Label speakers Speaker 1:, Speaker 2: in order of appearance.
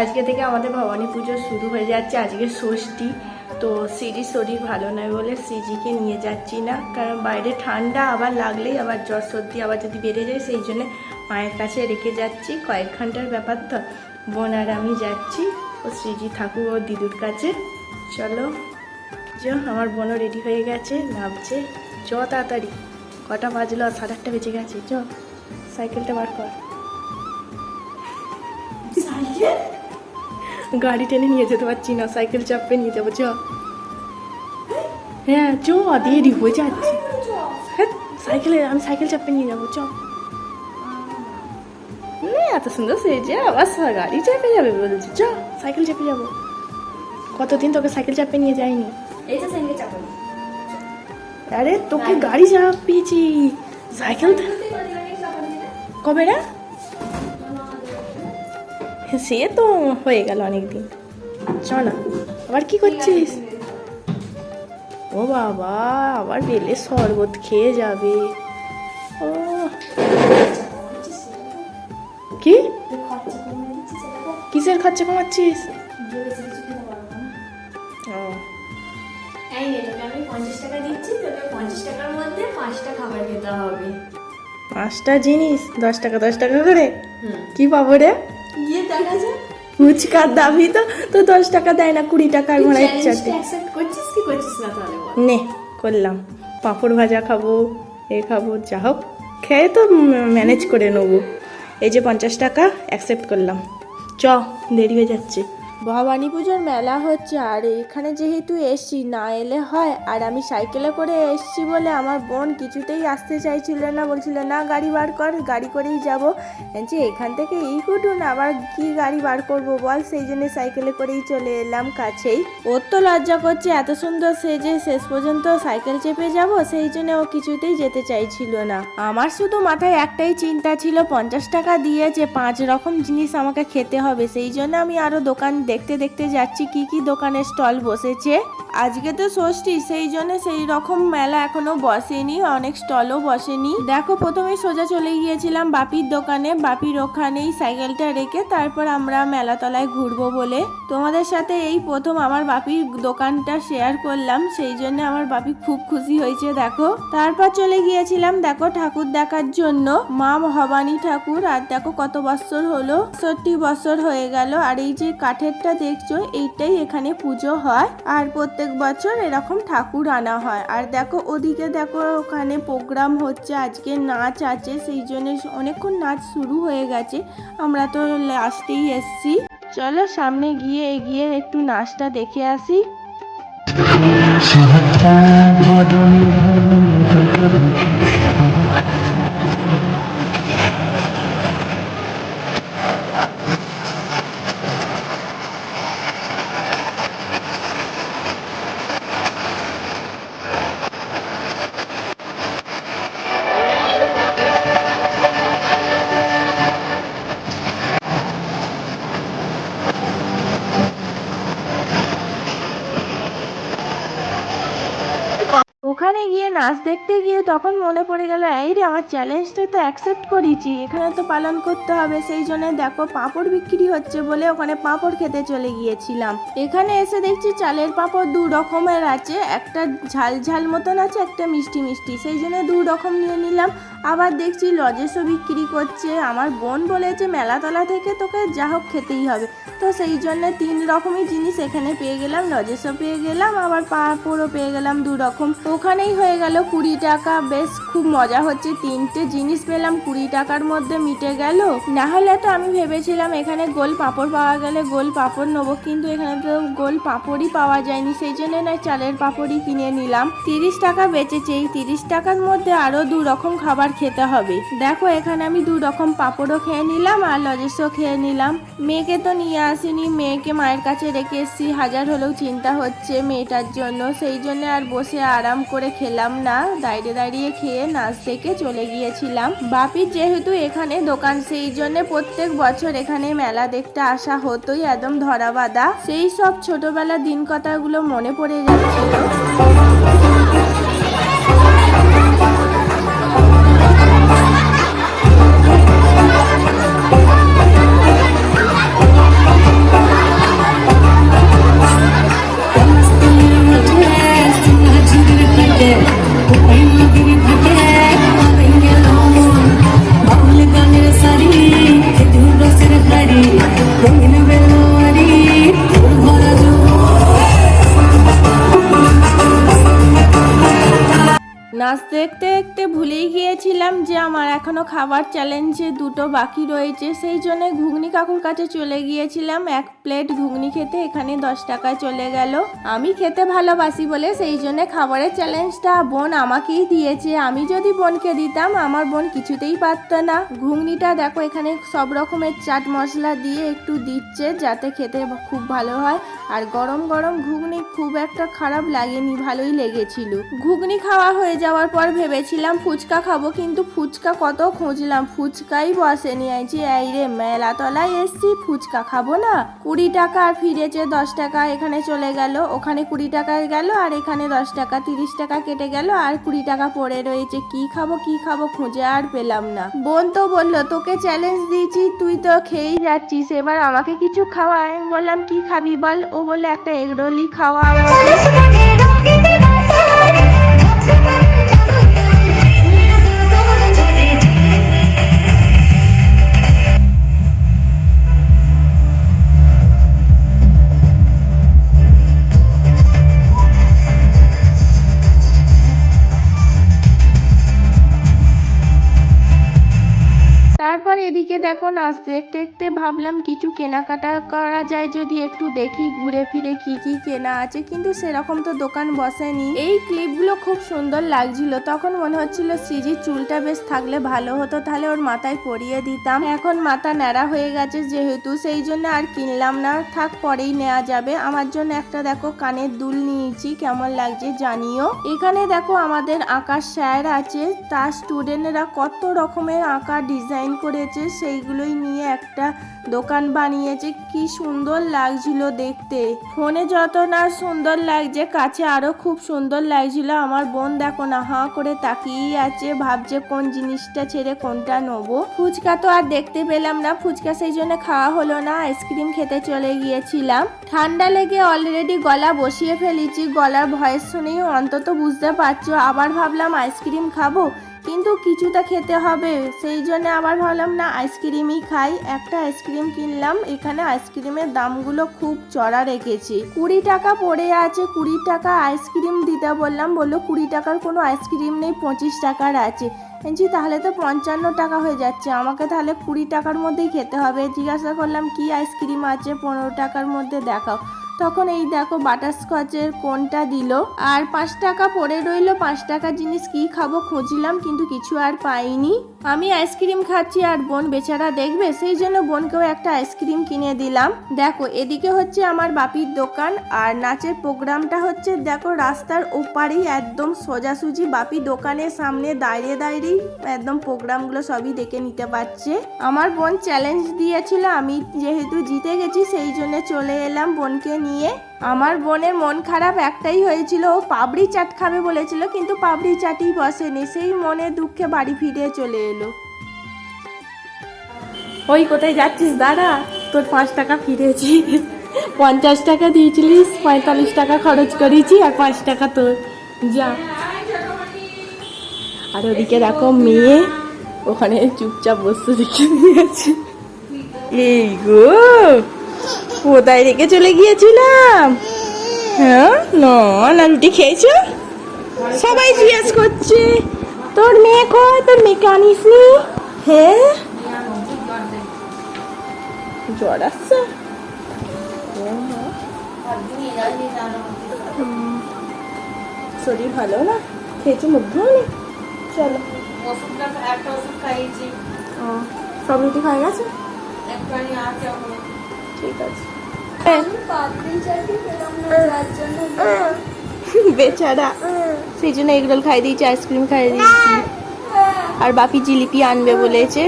Speaker 1: আজকে থেকে আমাদের ভবানী পুজো শুরু হয়ে যাচ্ছে। আজকে ষষ্ঠী। তো সিজির শরীর ভালো নয় বলে সিজিকে নিয়ে যাচ্ছি না। কারণ বাইরে ঠান্ডা, আবার লাগলেই আবার জ্বর সর্দি আবার যদি বেড়ে যায়, সেই জন্য মায়ের কাছে রেখে যাচ্ছি। কয়েক ঘণ্টার ব্যাপার তো। বোন আর আমি যাচ্ছি ও শ্রীজি থাকুক ও দিদুর কাছে। চলো। আমার বোনও রেডি হয়ে গেছে, নামছে। চ তাড়াতাড়ি। কটা বাজলো? সাড়ে আটটা বেজে গেছে। চ সাইকেলটা বার কর। গাড়ি টেনে নিয়ে যেতে পারছি না সাইকেল চাপে নিয়ে যাব চ। হ্যাঁ চ দেরি হয়ে যাচ্ছে। হ্যাঁ সাইকেলে আমি সাইকেল চাপে নিয়ে যাব চ। এত সুন্দর সেজে আবার সা- গাড়ি চাপে যাবে বলছি চ সাইকেল চাপে যাব। কতদিন তোকে সাইকেল চাপে নিয়ে যায়নি আরে তোকে গাড়ি চাপিয়েছি। সাইকেল কবে রে? সে তো হয়ে গেল অনেকদিন। চ না আবার কি করছিস? ও বাবা আবার বেলে শরবত খেয়ে যাবে। ও কি? কিসের খরচা কমাচ্ছিস? ও।
Speaker 2: পাঁচটা
Speaker 1: জিনিস দশ টাকা দশ টাকা করে? কি পাবো রে? ফুচকার দাবি তো তো দশ টাকা দেয় না কুড়ি টাকার ঘোড়ায় চারটে
Speaker 2: অ্যাকসেপ্ট করছিস কি করছিস না তাহলে বল।
Speaker 1: নে করলাম। পাঁপড় ভাজা খাব এ খাব যা হোক। খেয়ে তো ম্যানেজ করে নেব। এই যে পঞ্চাশ টাকা অ্যাকসেপ্ট করলাম। চ দেরি হয়ে যাচ্ছে। ভবানী পুজোর মেলা হচ্ছে, আর এখানে যেহেতু এসছি, না এলে হয়। আর আমি সাইকেলে করে এসছি বলে আমার বোন কিছুতেই আসতে চাইছিল না, বলছিল, না, গাড়ি বার কর, গাড়ি করেই যাব। যে এখান থেকে এই কুটুন আবার কি গাড়ি বার করব বল? সেই জন্য সাইকেলে করেই চলে এলাম কাছেই। ওর তো লজ্জা করছে, এত সুন্দর সেজে শেষ পর্যন্ত সাইকেল চেপে যাব, সেই জন্য ও কিছুতেই যেতে চাইছিল না। আমার শুধু মাথায় একটাই চিন্তা ছিল, পঞ্চাশ টাকা দিয়ে যে পাঁচ রকম জিনিস আমাকে খেতে হবে, সেই জন্য আমি আরও দোকান দেখতে দেখতে যাচ্ছি কি কি দোকানের স্টল বসেছে? আজকে তো ষষ্ঠী, সেই জন্য সেই রকম মেলা এখনও বসেনি, অনেক স্টলও বসেনি। দেখো, প্রথমে সোজা চলে গিয়েছিলাম বাপির দোকানে, বাপির ওখানেই সাইকেলটা রেখে তারপর আমরা মেলাতলায় ঘুরবো বলে। তোমাদের সাথে এই প্রথম আমার বাপির দোকানটা শেয়ার করলাম, সেই জন্য আমার বাপি খুব খুশি হয়েছে, দেখো। তারপর চলে গিয়েছিলাম, দেখো, ঠাকুর দেখার জন্য। মা ভবানী ঠাকুর, আর দেখো কত বছর হলো সত্তর বছর হয়ে গেল, আর এই যে কাঠেরটা দেখছ, এইটাই এখানে পুজো হয়। আর প্রত্যেক বছর এরকম ঠাকুর আনা হয়। আর দেখো, ওদিকে দেখো, ওখানে প্রোগ্রাম হচ্ছে, আজকে নাচ আছে, সেই জন্য অনেকক্ষণ নাচ শুরু হয়ে গেছে। আমরা তো লাস্টেই এসছি। চলো সামনে গিয়ে এগিয়ে একটু নাচটা দেখে আসি। ওখানে গিয়ে নাচ দেখতে গিয়ে তখন মনে পড়ে গেল, এই রে, আমার চ্যালেঞ্জটা তো অ্যাকসেপ্ট করেছি। এখানে তো পালন করতে হবে। সেই জন্য দেখো, পাঁপড় বিক্রি হচ্ছে বলে ওখানে পাঁপড় খেতে চলে গিয়েছিলাম। এখানে এসে দেখছি চালের পাঁপড় দু রকমের আছে। একটা ঝাল ঝাল মতন আছে, একটা মিষ্টি মিষ্টি। সেই জন্য দু রকম নিয়ে নিলাম। আবার দেখছি লজেসও বিক্রি করছে। আমার বোন বলেছে, মেলাতলা থেকে তোকে যা হোক খেতেই হবে। তো সেই জন্য তিন রকমই জিনিস এখানে পেয়ে গেলাম। লজেসও পেয়ে গেলাম, আবার পাঁপড়ও পেয়ে গেলাম দু রকম। ওখানেই হয়ে গেল কুড়ি টাকা, বেশ খুব মজা হচ্ছে। তিনটে জিনিস পেলাম, কুড়ি টাকার মধ্যে মিটে গেল। না হলে তো আমি ভেবেছিলাম এখানে গোল পাঁপড় পাওয়া গেলে গোল পাঁপড় নেব, কিন্তু এখানে তো গোল পাঁপড়ই পাওয়া যায়নি। সেই জন্য না চালের পাঁপড়ই কিনে নিলাম। তিরিশ টাকা বেচেছে, এই তিরিশ টাকার মধ্যে আরও দু রকম খাবার খেতে হবে। দেখো, এখানে আমি দু রকম পাঁপড়ও খেয়ে নিলাম আর লজেসও খেয়ে নিলাম। মেয়েকে তো নিয়ে আসিনি, মেয়েকে মায়ের কাছে রেখে এসেছি। হাজার হলেও চিন্তা হচ্ছে মেয়েটার জন্য। সেই জন্য আর বসে আরাম করে খেলাম না। দাঁড়িয়ে দাঁড়িয়ে খেয়ে নাচ দেখে চলে গিয়েছিলাম। বাপির যেহেতু এখানে দোকান, সেই জন্য প্রত্যেক বছর এখানে মেলা দেখতে আসা হতোই একদম ধরা বাঁধা সেই সব ছোটবেলা দিন কথাগুলো মনে পড়ে যাচ্ছিল। দেখতে দেখতে ভুলেই গিয়েছিলাম যে আমার এখনও খাবার চ্যালেঞ্জে দুটো বাকি রয়েছে। সেই জন্য ঘুগনি কাকুর কাছে চলে গিয়েছিলাম। এক প্লেট ঘুগনি খেতে এখানে দশ টাকায় চলে গেল। আমি খেতে ভালোবাসি বলে সেই জন্য খাবারের চ্যালেঞ্জটা বোন আমাকেই দিয়েছে। আমি যদি বোনকে দিতাম, আমার বোন কিছুতেই পারতো না। ঘুগনিটা দেখো এখানে সব রকমের চাট মশলা দিয়ে একটু দিচ্ছে যাতে খেতে খুব ভালো হয়। আর গরম গরম ঘুগনি খুব একটা খারাপ লাগেনি, ভালোই লেগেছিল। ঘুগনি খাওয়া হয়ে যাওয়ার পর ভেবেছিলাম ফুচকা খাব, কিন্তু ফুচকা কত খুঁজলাম। ফুচকাই বসেনি আইছি এই রে মেলা তলায় এসছি, ফুচকা খাব না? কুড়ি টাকা আর ফিরেছে দশ টাকা, এখানে চলে গেল। ওখানে কুড়ি টাকায় গেল, আর এখানে দশ টাকা, তিরিশ টাকা কেটে গেল, আর কুড়ি টাকা পড়ে রয়েছে। কি খাব কি খাব খুঁজে আর পেলাম না। বোন তো বলল, তোকে চ্যালেঞ্জ দিয়েছি, তুই তো খেয়েই যাচ্ছিস, এবার আমাকে কিছু খাওয়া আমি বললাম, কি খাবি বল? ও বলল, একটা এগরোলই খাওয়া। আমাকে। দেখো নাচ দেখতে দেখতে ভাবলাম কিছু কেনাকাটা করা যায়, যদি একটু দেখি ঘুরে ফিরে কি কি কেনা আছে। কিন্তু সেরকম তো দোকান বসেনি। এই ক্লিপগুলো খুব সুন্দর লাগছিল। তখন মনে হচ্ছিল সিজির চুলটা বেশ থাকলে ভালো হতো, তাহলে ওর মাথায় পরিয়ে দিতাম। এখন মাথা ন্যাড়া হয়ে গেছে যেহেতু, সেই জন্য আর কিনলাম না। থাক, পরেই নেওয়া যাবে। আমার জন্য একটা দেখো কানের দুল নিয়েছি, কেমন লাগছে জানিও। এখানে দেখো আমাদের আঁকার স্যার আছে। তার স্টুডেন্টরা কত রকমের আঁকা ডিজাইন করেছে সেইগুলোই নিয়ে একটা দোকান বানিয়েছে। কি সুন্দর লাগছিল দেখতে। ফোনে যত না সুন্দর লাগছে, কাছে আরও খুব সুন্দর লাগছিল। আমার বোন দেখো না, হাঁ করে তাকিয়েই আছে, ভাবছে কোন জিনিসটা ছেড়ে কোনটা নেব। ফুচকা তো আর দেখতে পেলাম না, ফুচকা সেই জন্য খাওয়া হলো না, আইসক্রিম খেতে চলে গিয়েছিলাম। ঠান্ডা লেগে অলরেডি গলা বসিয়ে ফেলেছি, গলার ভয়েস শুনেই অন্তত বুঝতে পারছ, আবার ভাবলাম আইসক্রিম খাব। কিন্তু কিছুটা খেতে হবে। সেই জন্য আবার ভাবলাম, না, আইসক্রিমই খাই। একটা আইসক্রিম কিনলাম, এখানে আইসক্রিমের দামগুলো খুব চড়া রেখেছি। কুড়ি টাকা পড়ে আছে, কুড়ি টাকা আইসক্রিম দিতে বললাম, বলল কুড়ি টাকার কোনো আইসক্রিম নেই, পঁচিশ টাকার আছে। বলছি, তাহলে তো পঞ্চান্ন টাকা হয়ে যাচ্ছে, আমাকে তাহলে কুড়ি টাকার মধ্যেই খেতে হবে। জিজ্ঞাসা করলাম, কি আইসক্রিম আছে? পনেরো টাকার মধ্যে দেখাও। তখন এই দেখো বাটারস্কচের কোনটা দিল? আর পাঁচ টাকা পড়ে রইল, পাঁচ টাকার জিনিস কি খাব খুঁজলাম, কিন্তু কিছু আর পাইনি। আমি আইসক্রিম খাচ্ছি আর বোন বেচারা দেখবে, সেই জন্য বোনকেও একটা আইসক্রিম কিনে দিলাম। দেখো, এদিকে হচ্ছে আমার বাপির দোকান, আর নাচের প্রোগ্রামটা হচ্ছে দেখো রাস্তার ওপারেই একদম সোজাসুজি বাপি দোকানের সামনে দাঁড়িয়ে দাঁড়িয়েই একদম প্রোগ্রামগুলো সবই দেখে নিতে পারছে। আমার বোন চ্যালেঞ্জ দিয়েছিল, আমি যেহেতু জিতে গেছি, সেই জন্য চলে এলাম বোনকে নিয়ে আমার বোনের মন খারাপ একটাই হয়েছিল। ও পাবড়ি চাট খাবে বলেছিল, কিন্তু পাবড়ি চাটই বসেনি। সেই মনে দুঃখে বাড়ি ফিরে চলে এলো। ওই কোথায় যাচ্ছিস? দাদা তোর পাঁচ টাকা ফিরেছি। পঞ্চাশ টাকা দিয়েছিলিস, পঁয়তাল্লিশ টাকা খরচ করেছি, আর পাঁচ টাকা তোর। যা। আর ওদিকে দেখো মেয়ে, ওখানে চুপচাপ বসতে দেখে নিয়েছে। এই গো! কোথায় রেখে চলে গিয়েছিলাম? হ্যাঁ না রুটি খেয়েছো? সবাই জিজ্ঞেস করছে তোর মেয়ে কয় তোর মেয়েকে আনিস নি? হ্যাঁ? জ্বর আসছে? শরীর ভালো না? খেয়েছো মুখ ধোনি চলো। ও, সব রুটি খাই গেছে?
Speaker 2: একটুখানি আছে
Speaker 1: ঠিক আছে।
Speaker 2: না যার জন্য।
Speaker 1: বেচারা। সেই জন্য এগরোল খাই দিয়েছি আইসক্রিম খাই দিয়েছি। আর বাপি জিলিপি আনবে বলেছে।